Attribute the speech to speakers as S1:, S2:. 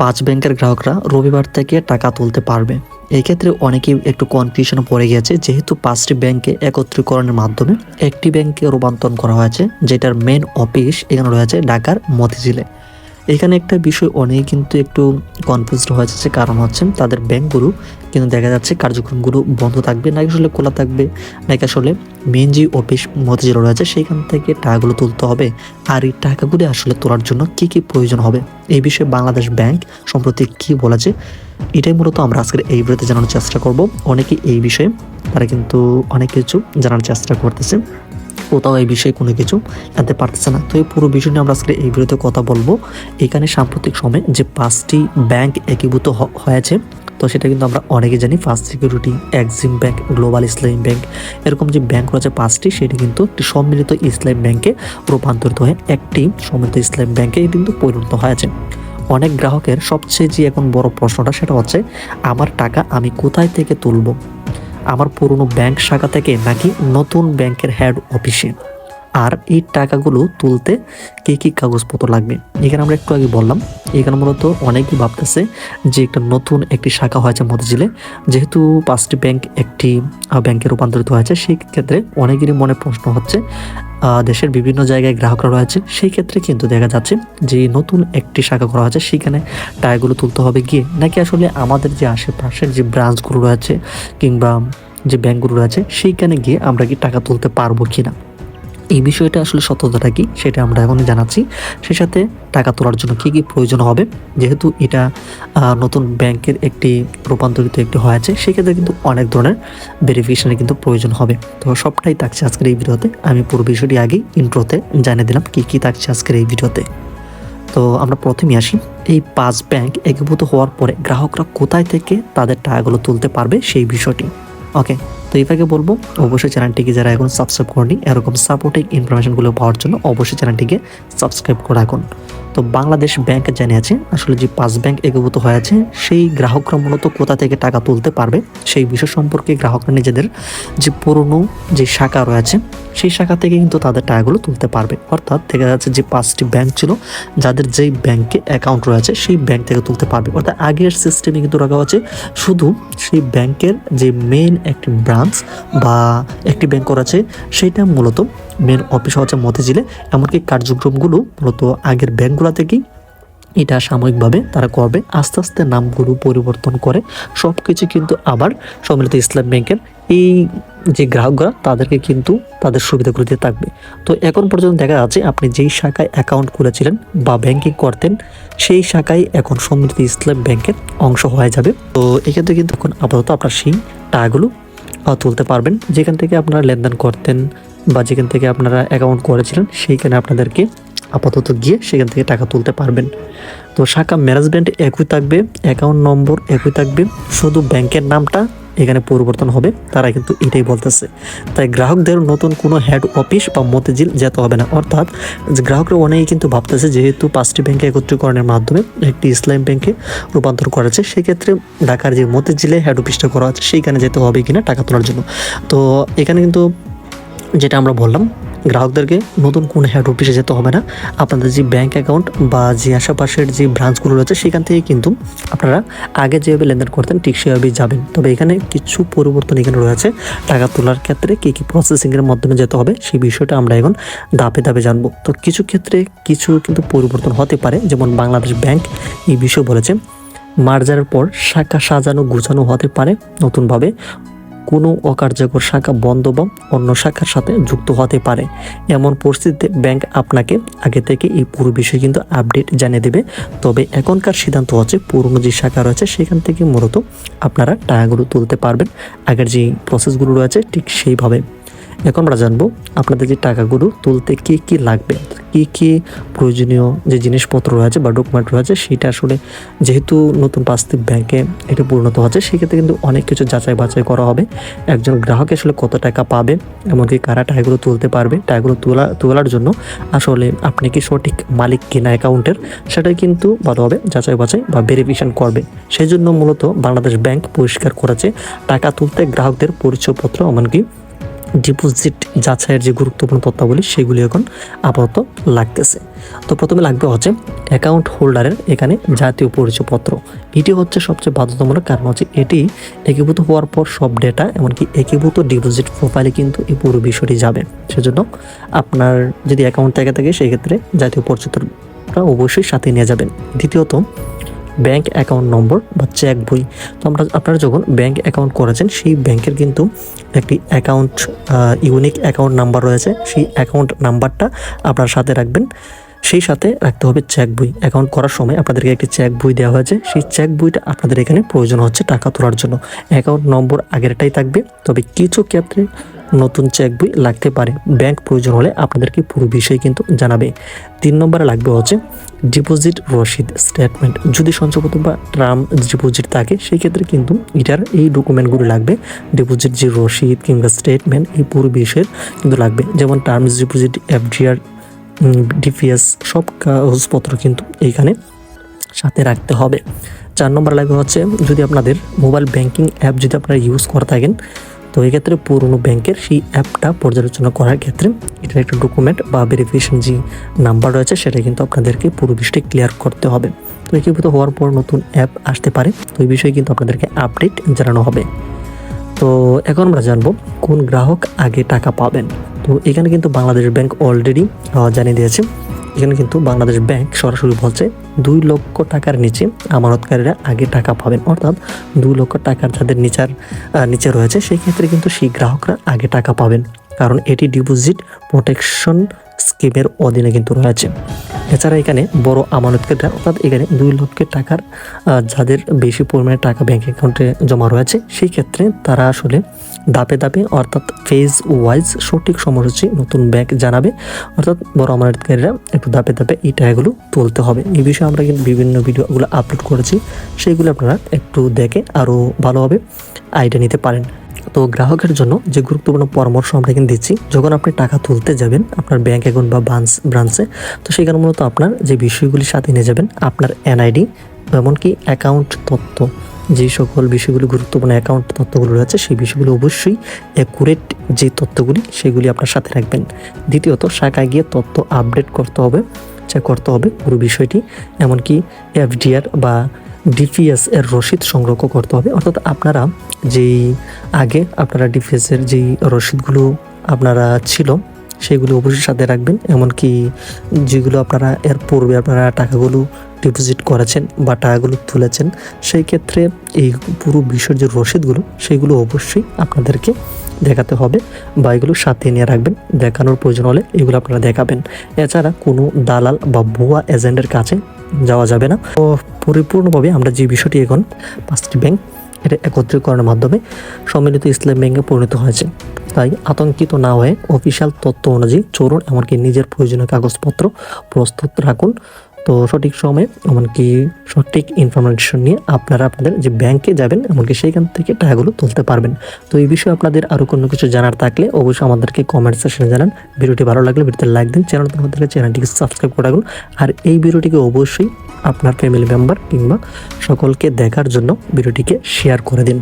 S1: পাঁচ ব্যাংকের গ্রাহকরা রবিবার থেকে টাকা তুলতে পারবে। এক্ষেত্রে ক্ষেত্রে অনেকেই একটু কনফিউশন পড়ে গেছে যেহেতু পাঁচটি ব্যাংকে একত্রীকরণের মাধ্যমে একটি ব্যাংকে রূপান্তরণ করা হয়েছে, যেটার মেন অফিস এখানে রয়েছে ঢাকার মতিঝিলে। এখানে একটা বিষয় অনেক কিন্তু একটু কনফিউজড হয়ে যাচ্ছে। কারণ হচ্ছে তাদের ব্যাংকগুলো কিন্তু দেখা যাচ্ছে কার্যক্রমগুলো বন্ধ থাকবে, নাকি আসলে খোলা থাকবে, নাকি আসলে মেন যে অফিস মতিঝিল রয়েছে সেইখান থেকে টাকাগুলো তুলতে হবে। আর এই টাকাগুলি আসলে তোলার জন্য কি কি প্রয়োজন হবে? এই বিষয়ে বাংলাদেশ ব্যাংক সম্প্রতি কি বলেছে, এটাই মূলত আমরা আজকের এই ভিডিওতে জানানোর চেষ্টা করব। অনেকে এই বিষয়ে তারা কিন্তু অনেক কিছু জানার চেষ্টা করতেছে। কোথাও এই বিষয়ে কোনো কিছু জানতে পারতেছে না। তো এই পুরো বিষয় নিয়ে আমরা আজকে এই ভিডিওতে কথা বলব। এখানে সাম্প্রতিক সময়ে যে পাঁচটি ব্যাংক একীভূত হয়েছে, তো সেটা কিন্তু আমরা অনেকে জানি, First Security, Exim bank, Global Islami bank. এরকম যে ব্যাংক রয়েছে পাঁচটি, সেটি কিন্তু একটি সম্মিলিত ইসলাম ব্যাংকে রূপান্তরিত হয়ে একটি সম্মিলিত ইসলাম ব্যাংকে কিন্তু পরিণত হয়েছে। অনেক গ্রাহকের সবচেয়ে যে এখন বড় প্রশ্নটা, সেটা হচ্ছে, আমার টাকা আমি কোথায় থেকে তুলব? আমার পুরনো ব্যাংক শাখা থেকে নাকি নতুন ব্যাংকের হেড অফিসে। আর এই টাকাগুলো তুলতে কি কী কাগজপত্র লাগবে? এখানে আমরা একটু আগে বললাম, এখানে মূলত অনেকেই ভাবতেছে যে একটা নতুন একটি শাখা হয়েছে মতিঝিলে। যেহেতু পাঁচটি ব্যাংক একটি ব্যাংকে রূপান্তরিত হয়েছে সেই ক্ষেত্রে অনেকেরই মনে প্রশ্ন হচ্ছে দেশের বিভিন্ন জায়গায় গ্রাহকরা রয়েছে। সেই ক্ষেত্রে কিন্তু দেখা যাচ্ছে যে নতুন একটি শাখা করা হয়েছে, সেখানে টাকাগুলো তুলতে হবে গিয়ে। নাকি আসলে আমাদের যে আশেপাশের যে ব্রাঞ্চগুলো রয়েছে কিংবা যে ব্যাংকগুলো রয়েছে, সেইখানে গিয়ে আমরা কি টাকা তুলতে পারব কিনা? এই বিষয়টা আসলে সত্যতাটা কি সেটা আমরা এখন জানাচ্ছি। সেই সাথে টাকা তোলার জন্য কি কি প্রয়োজন হবে? যেহেতু এটা নতুন ব্যাংকের একটি রূপান্তরিত একটি হয়েছে সেক্ষেত্রে কিন্তু অনেক ধরনের ভেরিফিকেশনের কিন্তু প্রয়োজন হবে। তো সবটাই থাকছে আজকের এই ভিডিওতে। আমি পুরো বিষয়টি আগেই ইন্ট্রোতে জানিয়ে দিলাম কি কি থাকছে আজকের এই ভিডিওতে। তো আমরা প্রথমে আসি। এই পাঁচ ব্যাংক একীভূত হওয়ার পরে গ্রাহকরা কোথায় থেকে তাদের টাকাগুলো তুলতে পারবে সেই বিষয়টি। ওকে তো এইভাবে বলব, অবশ্যই চ্যানেলটিকে যারা এখন সাবস্ক্রাইব করেনি, এরকম সাপোর্টিং ইনফরমেশনগুলো পাওয়ার জন্য অবশ্যই চ্যানেলটিকে সাবস্ক্রাইব করে রাখুন। তো বাংলাদেশ ব্যাংক জানিয়েছে, আসলে যে পাঁচ ব্যাংক একীভূত হয়েছে সেই গ্রাহকরা মূলত কোথা থেকে টাকা তুলতে পারবে, সেই বিষয় সম্পর্কে গ্রাহকরা নিজেদের যে পুরনো যে শাখা রয়েছে, সেই শাখা থেকে কিন্তু তাদের টাকাগুলো তুলতে পারবে। অর্থাৎ দেখা যাচ্ছে যে পাঁচটি ব্যাংক ছিল, যাদের যেই ব্যাংকে অ্যাকাউন্ট রয়েছে, সেই ব্যাংক থেকে তুলতে পারবে। অর্থাৎ আগের সিস্টেমে কিন্তু রাখা হচ্ছে শুধু সেই ব্যাংকের যে মেন একটি ব্রাঞ্চ বা একটি ব্যাংক রয়েছে সেইটা মূলত মেন অফিস হচ্ছে মতিঝিলে। এমনকি কার্যক্রমগুলো মূলত আগের ব্যাংকগুলো থেকেই এটা সাময়িকভাবে তারা করবে। আস্তে আস্তে নামগুলো পরিবর্তন করে। সব কিছু কিন্তু আবার সম্মিলিত ইসলাম ব্যাংকের এই যে গ্রাহকরা, তাদেরকে কিন্তু তাদের সুবিধাগুলো দিয়ে থাকবে। তো এখন পর্যন্ত দেখা যাচ্ছে আপনি যেই শাখায় অ্যাকাউন্ট খুলেছিলেন বা ব্যাংকিং করতেন, সেই শাখায় এখন সম্মিলিত ইসলাম ব্যাংকের অংশ হয়ে যাবে। তো এক্ষেত্রে কিন্তু এখন আপাতত আপনার সেই টাকাগুলো তুলতে পারবেন। যেখান থেকে আপনারা লেনদেন করতেন বা যেখান থেকে আপনারা অ্যাকাউন্ট করেছিলেন, সেইখানে আপনাদেরকে আপাতত গিয়ে সেখান থেকে টাকা তুলতে পারবেন। তো শাখা ম্যানেজমেন্ট একই থাকবে অ্যাকাউন্ট নম্বর একই থাকবে, শুধু ব্যাংকের নামটা এখানে পরিবর্তন হবে, তারা কিন্তু এটাই বলতেছে। তাই গ্রাহকদের নতুন কোনো হেড অফিস বা মতিঝিল যেতে হবে না। অর্থাৎ গ্রাহকরা অনেকেই কিন্তু ভাবতেছে যেহেতু পাঁচটি ব্যাংকে একত্রীকরণের মাধ্যমে একটি ইসলাম ব্যাংকে রূপান্তর করেছে, সেক্ষেত্রে ঢাকার যে মতিঝিলে হেড অফিসটা করা আছে, সেইখানে যেতে হবে কিনা টাকা তোলার জন্য। তো এখানে কিন্তু যেটা আমরা বললাম, গ্রাহকদেরকে নতুন কোন হেড অফিসে যেতে হবে না। আপনাদের যে ব্যাংক অ্যাকাউন্ট বা যে আশেপাশের যে ব্রাঞ্চগুলো রয়েছে, সেখান থেকে কিন্তু আপনারা আগে যেভাবে লেনদেন করতেন, ঠিক সেভাবেই যাবেন। তবে এখানে কিছু পরিবর্তন এখানে রয়েছে। টাকা তোলার ক্ষেত্রে কী কী প্রসেসিংয়ের মাধ্যমে যেতে হবে, সেই বিষয়টা আমরা এখন ধাপে ধাপে জানব। তো কিছু ক্ষেত্রে কিছু কিন্তু পরিবর্তন হতে পারে, যেমন বাংলাদেশ ব্যাংক এই বিষয় বলেছে, মার্জারের পর শাখা সাজানো, গুছানো হতে পারে। নতুনভাবে কোনো অকার্যকর শাখা বন্ধ বা অন্য শাখার সাথে যুক্ত হতে পারে। এমন পরিস্থিতিতে ব্যাংক আপনাকে আগে থেকে এই পুরো বিষয়ে কিন্তু আপডেট জানিয়ে দেবে। তবে এখনকার সিদ্ধান্ত হচ্ছে পুরনো যে শাখা রয়েছে, সেখান থেকে মূলত আপনারা টাকাগুলো তুলতে পারবেন। আগের যে প্রসেসগুলো রয়েছে, ঠিক সেইভাবে এখন আমরা জানব আপনাদের যে টাকাগুলো তুলতে কি কি লাগবে, কি কি প্রয়োজনীয় যে জিনিসপত্র রয়েছে বা ডকুমেন্ট রয়েছে সেটা আসলে যেহেতু নতুন পাঁচটি ব্যাংকে এটা পরিণত হচ্ছে, সেক্ষেত্রে কিন্তু অনেক কিছু যাচাই বাছাই করা হবে। একজন গ্রাহক আসলে কত টাকা পাবে, এমনকি কারা টাকাগুলো তুলতে পারবে, টাকাগুলো তোলা, তোলার জন্য আসলে আপনি কি সঠিক মালিক কিনা অ্যাকাউন্টের সেটাই কিন্তু ভালোভাবে যাচাই বাছাই বা ভেরিফিকেশন করবে। সেই জন্য মূলত বাংলাদেশ ব্যাংক পরিষ্কার করেছে, টাকা তুলতে গ্রাহকদের পরিচয়পত্র, এমনকি ডিপোজিট যাচাইয়ের যে গুরুত্বপূর্ণ তথ্যাবলী সেগুলি এখন আপাতত লাগতেছে। তো প্রথমে লাগবে হচ্ছে অ্যাকাউন্ট হোল্ডারের এখানে জাতীয় পরিচয়পত্র। এটি হচ্ছে সবচেয়ে বাধ্যতামূলক কারণ হচ্ছে এটি একীভূত হওয়ার পর সব ডেটা এমনকি একীভূত ডিপোজিট প্রোফাইলে কিন্তু এই পুরো বিষয়টি যাবে। সেজন্য আপনার যদি অ্যাকাউন্ট থেকে থাকে সেই ক্ষেত্রে জাতীয় পরিচয়পত্রটা অবশ্যই সাথে নিয়ে যাবেন। দ্বিতীয়ত ব্যাংক অ্যাকাউন্ট নম্বর বা চেক বই। তো আমরা, আপনারা যখন ব্যাংক অ্যাকাউন্ট করেছেন, সেই ব্যাংকের কিন্তু একটি অ্যাকাউন্ট ইউনিক অ্যাকাউন্ট নাম্বার রয়েছে। সেই অ্যাকাউন্ট নাম্বারটা আপনার সাথে রাখবেন। সেই সাথে রাখতে হবে চেক বই। অ্যাকাউন্ট করার সময় আপনাদেরকে একটি চেক বই দেওয়া হয়েছে। সেই চেক বইটা আপনাদের এখানে প্রয়োজন হচ্ছে টাকা তোলার জন্য। অ্যাকাউন্ট নম্বর আগেরটাই থাকবে। তবে কিছু ক্ষেত্রে নতুন চেক বই লাগতে পারে। ব্যাংক প্রয়োজন হলে আপনাদেরকে পুরো বিষয় কিন্তু জানাবে। তিন নম্বরে লাগবে হচ্ছে ডিপোজিট রসিদ স্টেটমেন্ট যদি সঞ্চয়পত্র বা টার্ম ডিপোজিট থাকে সেই ক্ষেত্রে কিন্তু এটার এই ডকুমেন্টগুলো লাগবে। ডিপোজিট যে রসিদ কিংবা স্টেটমেন্ট এই পুরো বিষয়ের কিন্তু লাগবে। যেমন টার্মস ডিপোজিট এফডিআর ডিপিএস সব কাগজপত্র কিন্তু এইখানে সাথে রাখতে হবে। চার নম্বর লাগবে হচ্ছে যদি আপনাদের মোবাইল ব্যাংকিং অ্যাপ যদি আপনারা ইউজ করে থাকেন তো এক্ষেত্রে পুরনো ব্যাংকের সেই অ্যাপটা পর্যালোচনা করার ক্ষেত্রে এটার একটা ডকুমেন্ট বা ভেরিফিকেশন যে নাম্বার রয়েছে, সেটা কিন্তু আপনাদেরকে পুরো বিষয়টি ক্লিয়ার করতে হবে। তো একীভূত হওয়ার পর নতুন অ্যাপ আসতে পারে, তো এই বিষয়ে কিন্তু আপনাদেরকে আপডেট জানানো হবে। তো এখন আমরা জানব কোন গ্রাহক আগে টাকা পাবেন। তো এখানে কিন্তু বাংলাদেশ ব্যাংক অলরেডি জানিয়ে দিয়েছে এখানে কিন্তু বাংলাদেশ ব্যাংক সরাসরি বলছে, দুই লক্ষ টাকার নিচে আমানতকারীরা আগে টাকা পাবেন। অর্থাৎ দুই লক্ষ টাকার যাদের নিচার নিচে রয়েছে সেই ক্ষেত্রে কিন্তু সেই গ্রাহকরা আগে টাকা পাবেন। কারণ এটি ডিপোজিট প্রোটেকশন স্কিমের অধীনে কিন্তু রয়েছে। এছাড়া এখানে বড় আমানতকারীরা অর্থাৎ এখানে দুই লক্ষ টাকার যাদের বেশি পরিমাণে টাকা ব্যাংক অ্যাকাউন্টে জমা রয়েছে, সেই ক্ষেত্রে তারা আসলে দাপে দাপে অর্থাৎ ফেজ ওয়াইজ সঠিক সময়সূচি নতুন ব্যাংক জানাবে। অর্থাৎ বড় আমানতকারীরা একটু দাপে দাপে এই টাকাগুলো তুলতে হবে। এই বিষয়ে আমরা কিন্তু বিভিন্ন ভিডিওগুলো আপলোড করেছি। সেইগুলো আপনারা একটু দেখে আরও ভালোভাবে আইডিয়া নিতে পারেন। তো গ্রাহকের জন্য যে গুরুত্বপূর্ণ পরামর্শ আমরা কিন্তু দিচ্ছি, যখন আপনি টাকা তুলতে যাবেন আপনার ব্যাংক অ্যাকাউন্ট বা ব্রাঞ্চ ব্রাঞ্চে তো সেখানে মূলত আপনার যে বিষয়গুলি সাথে নিয়ে যাবেন, আপনার এনআইডি এমনকি অ্যাকাউন্ট তথ্য যে সকল বিষয়গুলি গুরুত্বপূর্ণ অ্যাকাউন্ট তথ্যগুলো রয়েছে, সেই বিষয়গুলো অবশ্যই অ্যাকুরেট যে তথ্যগুলি সেগুলি আপনার সাথে রাখবেন। দ্বিতীয়ত, শাখায় গিয়ে তথ্য আপডেট করতে হবে চেক করতে হবে পুরো বিষয়টি, এমনকি এফডিআর বা ডিপিএস এর রসিদ সংগ্রহ করতে হবে। অর্থাৎ আপনারা যেই আগে আপনারা ডিপিএস এর যেই রসিদগুলো আপনারা ছিল, সেগুলো অবশ্যই সাথে রাখবেন। এমনকি যেগুলো আপনারা এর পূর্বে আপনারা টাকাগুলো ডিপোজিট করেছেন বা টাকাগুলো তুলেছেন, সেই ক্ষেত্রে এই পুরো বিষয়ের যে রসিদগুলো সেগুলো অবশ্যই আপনাদেরকে দেখাতে হবে বা এগুলো সাথে নিয়ে রাখবেন। দেখানোর প্রয়োজন হলে এগুলো আপনারা দেখাবেন। এছাড়া কোনো দালাল বা ভুয়া এজেন্টের কাছে যাওয়া যাবে না। তো পরিপূর্ণভাবে আমরা যে বিষয়টি এখন পাঁচটি ব্যাংক এটা একত্রীকরণের মাধ্যমে সম্মিলিত ইসলাম ব্যাংকে পরিণত হয়েছে। তাই আতঙ্কিত না হয়ে অফিসিয়াল তথ্য অনুযায়ী চলুন এমনকি নিজের প্রয়োজনীয় কাগজপত্র প্রস্তুত রাখুন। তো সঠিক সময়ে এমনকি সঠিক ইনফরমেশন নিয়ে আপনারা আপনাদের যে ব্যাংকে যাবেন, এমনকি সেইখান থেকে টাকাগুলো তুলতে পারবেন। তো এই বিষয়ে আপনাদের আরও কোনো কিছু জানার থাকলে অবশ্যই আমাদেরকে কমেন্ট সেকশনে জানান। ভিডিওটি ভালো লাগলে ভিডিওতে লাইক দিন চ্যানেল হলে চ্যানেলটিকে সাবস্ক্রাইব করে রাখুন। আর এই ভিডিওটিকে অবশ্যই আপনার ফ্যামিলি মেম্বার কিংবা সকলকে দেখার জন্য ভিডিওটিকে শেয়ার করে দিন।